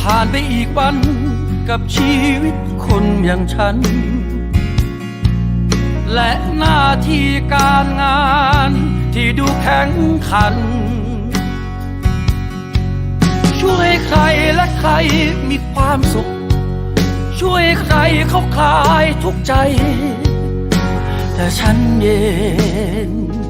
ผ่านไปอีกวันกับชีวิตคนอย่างฉัน และหน้าที่การงานที่ดูแข็งขัน ช่วยใครและใครมีความสุข ช่วยใครเขาคลายทุกใจ แต่ฉันเย็นคง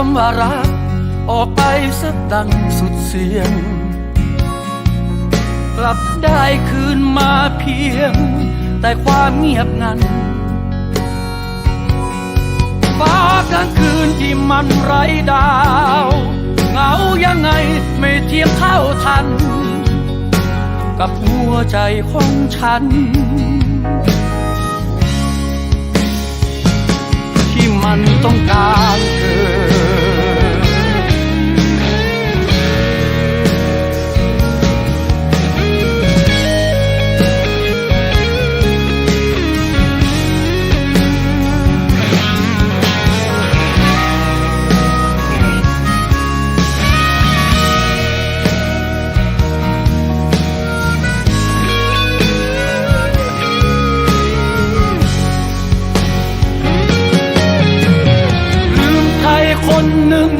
คำว่ารัก ออกไปสักดังสุดเสียง กลับได้คืนมาเพียง แต่ความเงียบงันฟ้ากลางคืนที่มันไร้ดาวเหงายังไงไม่เทียบเท่าทัน กับหัวใจของฉัน